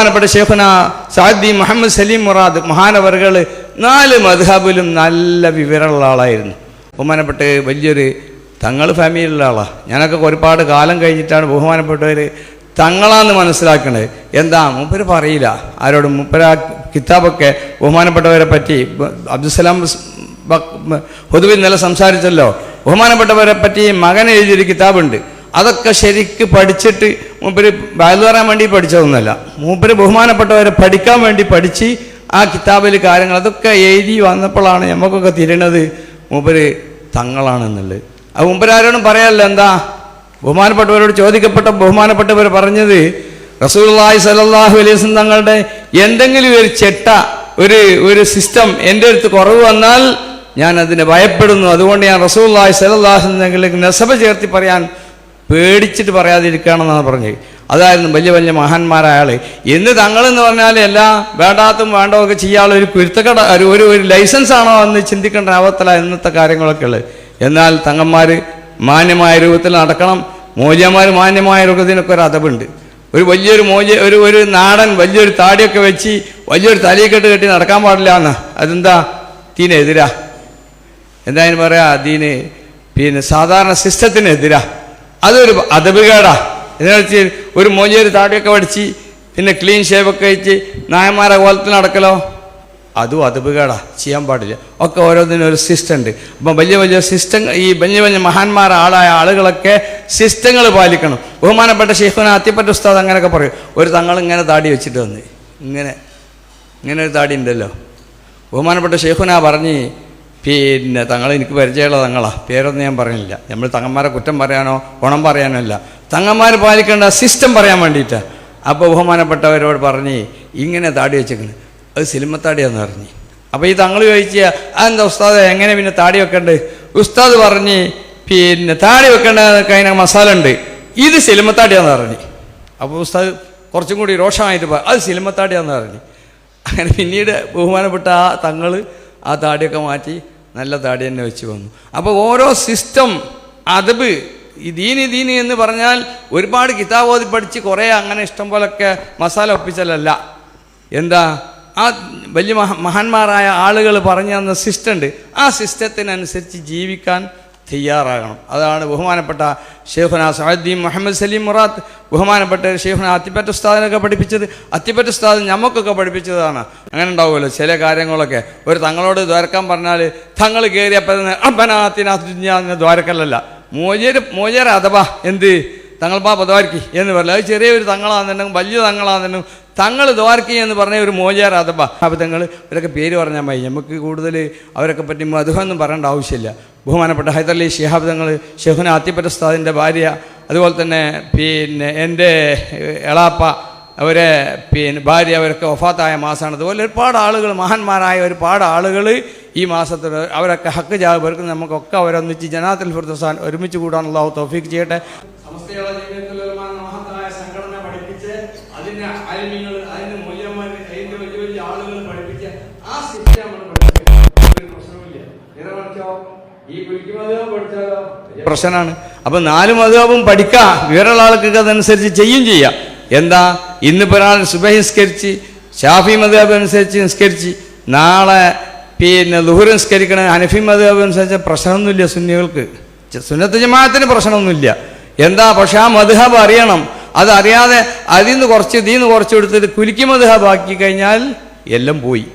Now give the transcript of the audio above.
ബഹുമാനപ്പെട്ട ഷേഖുന സാദി മുഹമ്മദ് സലീം മുറാദ് മഹാനവറുകൾ നാല് മദ്ഹബിലും നല്ല വിവരമുള്ള ആളായിരുന്നു. ബഹുമാനപ്പെട്ട് വലിയൊരു തങ്ങൾ ഫാമിലിയിലുള്ള ആളാണ് ഞാനൊക്കെ ഒരുപാട് കാലം കഴിഞ്ഞിട്ടാണ് ബഹുമാനപ്പെട്ടവർ തങ്ങളാന്ന് മനസ്സിലാക്കണത്. എന്താ മൂപ്പര് പറയില്ല. ആരോട് മൂപ്പര കിതാബൊക്കെ ബഹുമാനപ്പെട്ടവരെ പറ്റി അബ്ദുസലാം പൊതുവിൽ ഇന്നലെ സംസാരിച്ചല്ലോ. ബഹുമാനപ്പെട്ടവരെ പറ്റി മകൻ എഴുതിയൊരു കിതാബുണ്ട്. അതൊക്കെ ശരിക്ക് പഠിച്ചിട്ട് മൂപ്പര് വയലു പറയാൻ വേണ്ടി പഠിച്ചതൊന്നുമല്ല. മൂപ്പര് ബഹുമാനപ്പെട്ടവരെ പഠിക്കാൻ വേണ്ടി പഠിച്ച് ആ കിതാബിൽ കാര്യങ്ങൾ അതൊക്കെ എഴുതി വന്നപ്പോഴാണ് നമുക്കൊക്കെ തിരണത് മൂപ്പര് തങ്ങളാണെന്നുള്ളത്. അത് മൂപ്പരാരോടും പറയാമല്ലോ എന്താ? ബഹുമാനപ്പെട്ടവരോട് ചോദിക്കപ്പെട്ട ബഹുമാനപ്പെട്ടവർ പറഞ്ഞത് റസൂലുള്ളാഹി സലല്ലാഹു വസല്ലം തങ്ങളുടെ എന്തെങ്കിലും ഒരു ചെട്ട ഒരു ഒരു സിസ്റ്റം എന്റെ അടുത്ത് കുറവ് വന്നാൽ ഞാൻ അതിനെ ഭയപ്പെടുന്നു. അതുകൊണ്ട് ഞാൻ റസൂലുള്ളാഹി സലല്ലാഹു വസല്ലം നെസബ ചേർത്തി പറയാൻ പേടിച്ചിട്ട് പറയാതിരിക്കുകയാണെന്നാണ് പറഞ്ഞത്. അതായിരുന്നു വലിയ വലിയ മഹാന്മാരായ ആൾ എന്ന് തങ്ങളെന്ന് പറഞ്ഞാൽ എല്ലാം വേണ്ടാത്തും വേണ്ടതൊക്കെ ചെയ്യാനുള്ള ഒരു കുരുത്തക്കട ഒരു ഒരു ഒരു ലൈസൻസ് ആണോ എന്ന് ചിന്തിക്കേണ്ട ആവത്തല ഇന്നത്തെ കാര്യങ്ങളൊക്കെ ഉള്ളത്. എന്നാൽ തങ്ങന്മാർ മാന്യമായ രൂപത്തിൽ നടക്കണം. മോചന്മാർ മാന്യമായ രൂപത്തിനൊക്കെ ഒരു അതവുണ്ട് ഒരു വലിയൊരു മോച ഒരു ഒരു നാടൻ വലിയൊരു താടിയൊക്കെ വെച്ച് വലിയൊരു തലയിക്കെട്ട് കെട്ടി നടക്കാൻ പാടില്ല എന്ന്. അതെന്താ? തീനെതിരാ എന്തായാലും പറയാ? ദീന് പിന്നെ സാധാരണ സിസ്റ്റത്തിനെതിരാ. അതൊരു അതപകേടാ എന്ന് വെച്ച് ഒരു മോഞ്ചേരി താടിയൊക്കെ പഠിച്ച് പിന്നെ ക്ലീൻ ഷേവൊക്കെ വെച്ച് നായന്മാരെ കോലത്തിൽ നടക്കലോ? അതും അതപകേടാ ചെയ്യാൻ പാടില്ല. ഒക്കെ ഓരോന്നിനും ഒരു സിസ്റ്റം ഉണ്ട്. അപ്പം വലിയ വലിയ സിസ്റ്റം ഈ വലിയ വലിയ മഹാന്മാർ ആളായ ആളുകളൊക്കെ സിസ്റ്റങ്ങൾ പാലിക്കണം. ബഹുമാനപ്പെട്ട ഷെയ്ഖുന അത്തിപ്പറ്റ ഉസ്താദ് അങ്ങനെയൊക്കെ പറയും. ഒരു തങ്ങൾ ഇങ്ങനെ താടി വെച്ചിട്ട് വന്ന്. ഇങ്ങനെ ഇങ്ങനെ ഒരു താടി ഉണ്ടല്ലോ. ബഹുമാനപ്പെട്ട ഷെയ്ഖുന പറഞ്ഞ് പിന്നെ തങ്ങൾ എനിക്ക് പരിചയമുള്ള തങ്ങളാ. പേരൊന്നും ഞാൻ പറയുന്നില്ല നമ്മൾ തങ്ങന്മാരെ കുറ്റം പറയാനോ ഗുണം പറയാനോ അല്ല. തങ്ങന്മാർ പാലിക്കേണ്ട സിസ്റ്റം പറയാൻ വേണ്ടിയിട്ടാണ് അപ്പോൾ ബഹുമാനപ്പെട്ടവരോട് പറഞ്ഞ് ഇങ്ങനെ താടി വെച്ചേക്കണ്. അത് സിനിമത്താടിയാന്ന് പറഞ്ഞ്. അപ്പോൾ ഈ തങ്ങൾ ചോദിച്ച അതെന്താ ഉസ്താദ് എങ്ങനെ പിന്നെ താടി വെക്കണ്ട്? ഉസ്താദ് പറഞ്ഞ് പിന്നെ താടി വെക്കേണ്ട അതിന് മസാല ഉണ്ട് ഇത് സിനിമത്താടിയാന്ന് പറഞ്ഞ്. അപ്പോൾ ഉസ്താദ് കുറച്ചും കൂടി രോഷമായിട്ട് അത് സിനിമത്താടിയാന്ന് പറഞ്ഞ്. അങ്ങനെ പിന്നീട് ബഹുമാനപ്പെട്ട ആ തങ്ങൾ ആ താടിയൊക്കെ മാറ്റി നല്ല താടി തന്നെ വെച്ച് വന്നു. അപ്പോൾ ഓരോ സിസ്റ്റം അതബ് ഈ ദീനി ദീനി എന്ന് പറഞ്ഞാൽ ഒരുപാട് കിതാബ് ഓതി പഠിച്ച് കുറേ അങ്ങനെ ഇഷ്ടം പോലൊക്കെ മസാല ഒപ്പിച്ചലല്ല. എന്താ? ആ വലിയ മഹ മഹാന്മാരായ ആളുകൾ പറഞ്ഞു തന്ന സിസ്റ്റം ആ സിസ്റ്റത്തിനനുസരിച്ച് ജീവിക്കാൻ തയ്യാറാകണം. അതാണ് ബഹുമാനപ്പെട്ട ഷെയ്ഖുന സഹദ്ദീൻ മുഹമ്മദ് സലീം മുറാത്ത് ബഹുമാനപ്പെട്ട ഷെയ്ഖുന അത്തിപ്പറ്റ ഉസ്താദിനൊക്കെ പഠിപ്പിച്ചത് അത്തിപ്പറ്റ ഉസ്താദ് ഞമ്മക്കൊക്കെ പഠിപ്പിച്ചതാണ്. അങ്ങനെ ഉണ്ടാവുമല്ലോ ചില കാര്യങ്ങളൊക്കെ. ഒരു തങ്ങളോട് ദ്വാരക്കാൻ പറഞ്ഞാൽ തങ്ങൾ കയറിയപ്പോൾ അപ്പനാത്തിനാ ദ്വാരക്കല്ലല്ല. മോചര് മോചര അഥവാ എന്ത്? തങ്ങൾ പാ ദ്വാരക്കി എന്ന് പറയുന്നത് അത് ചെറിയൊരു തങ്ങളാണെന്നുണ്ടെങ്കിൽ വലിയ തങ്ങളാണെന്നുണ്ടെങ്കിൽ തങ്ങൾ ദ്വാർക്കി എന്ന് പറഞ്ഞ ഒരു അപ്പം തങ്ങൾ ഇവരൊക്കെ പേര് പറഞ്ഞാൽ മതി. നമുക്ക് കൂടുതൽ അവരൊക്കെ പറ്റി മധുഹൊന്നും പറയേണ്ട ആവശ്യമില്ല. ബഹുമാനപ്പെട്ട ഹൈദർലി ഷിഹാബ് തങ്ങൾ ഷെഹുന ആത്തിപ്പറ്റസ്താദിന്റെ ഭാര്യ അതുപോലെ തന്നെ പിന്നെ എന്റെ എളാപ്പ അവരെ പിന്നെ ഭാര്യ അവരൊക്കെ ഒഫാത്തായ മാസമാണ് അതുപോലെ ഒരുപാട് ആളുകൾ മഹാന്മാരായ ഒരുപാട് ആളുകൾ ഈ മാസത്തിൽ അവരൊക്കെ ഹക്ക് ജാബർക്ക് നമുക്കൊക്കെ അവരൊന്നിച്ച് ജനാത്തിൽ ഫുർദസാൻ ഒരുമിച്ച് കൂടാനുള്ള തൗഫീക്ക് ചെയ്യട്ടെ. ആളുകൾ ആ സിസ്റ്റം നമ്മൾ ഒരു പ്രശ്നമില്ല നേരെ ഈ കുലിക്കുമതവും പഠിച്ചാലോ വലിയ പ്രശ്നമാണ്. അപ്പൊ നാല് മതവും പഠിക്കാം. വേറെയുള്ള ആൾക്കൊക്കെ അതനുസരിച്ച് ചെയ്യും ചെയ്യാം. എന്താ? ഇന്നിപ്പോൾ ഒരാൾ സുബഹിസ്കരിച്ച് ഷാഫി മതവ് അനുസരിച്ച് നിസ്കരിച്ച് നാളെ പിന്നെ ലുഹുർ നിസ്കരിക്കണ ഹനഫി മതവ് അനുസരിച്ച് പ്രശ്നമൊന്നുമില്ല സുന്നികൾക്ക്. സുന്നത്ത് ജമാഅത്തിന് പ്രശ്നമൊന്നുമില്ല. എന്താ? പക്ഷെ ആ മധുഹബ് അറിയണം. അതറിയാതെ അതിൽ നിന്ന് കുറച്ച് ഇതിൽ നിന്ന് കുറച്ച് എടുത്തിട്ട് കുലിക്ക് മധുഹബ് ആക്കി കഴിഞ്ഞാൽ എല്ലാം പോയി.